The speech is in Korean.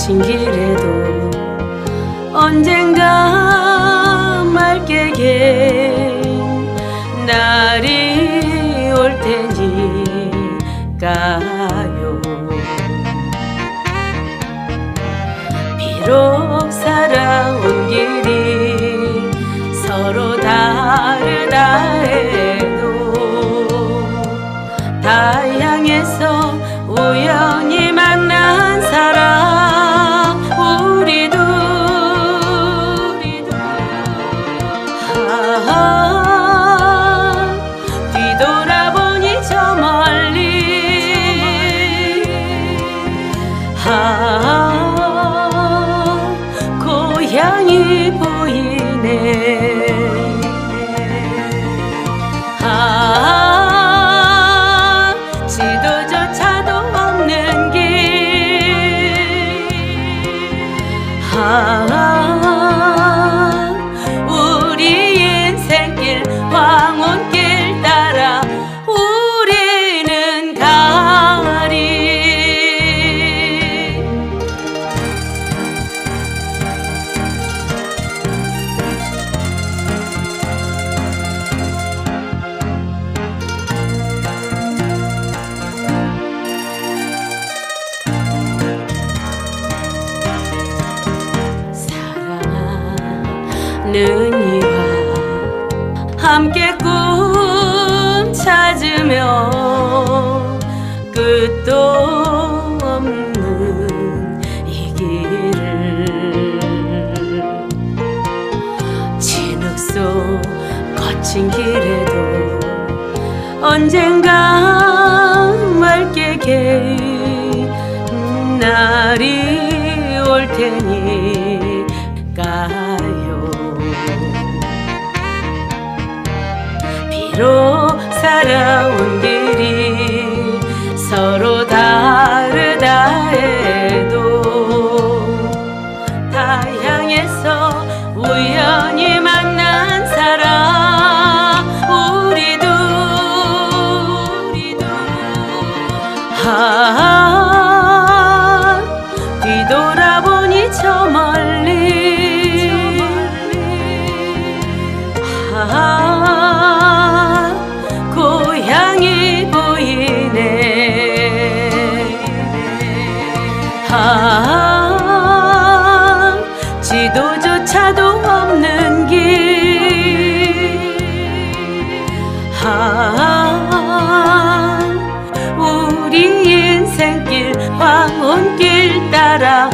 거친 길에도 언젠가 맑게 갠 날이 올 테니까요. 비록 살아온 길이 고향이 보이네. 아 지도조차도 없는 길. 아, 사랑하는 이와 함께 꿈 찾으며 끝도 없는 이 길을. 진흙 속 거친 길에도 언젠가 맑게 갠 날이 올 테니 비록 살아온 길이 서로 다르다 해도 다양해서 우연히 만난 사람. 우리도 우리도. 하 뒤돌아보니 저 멀리. 하 아 지도조차도 없는 길. 아, 우리 인생길 황혼길 따라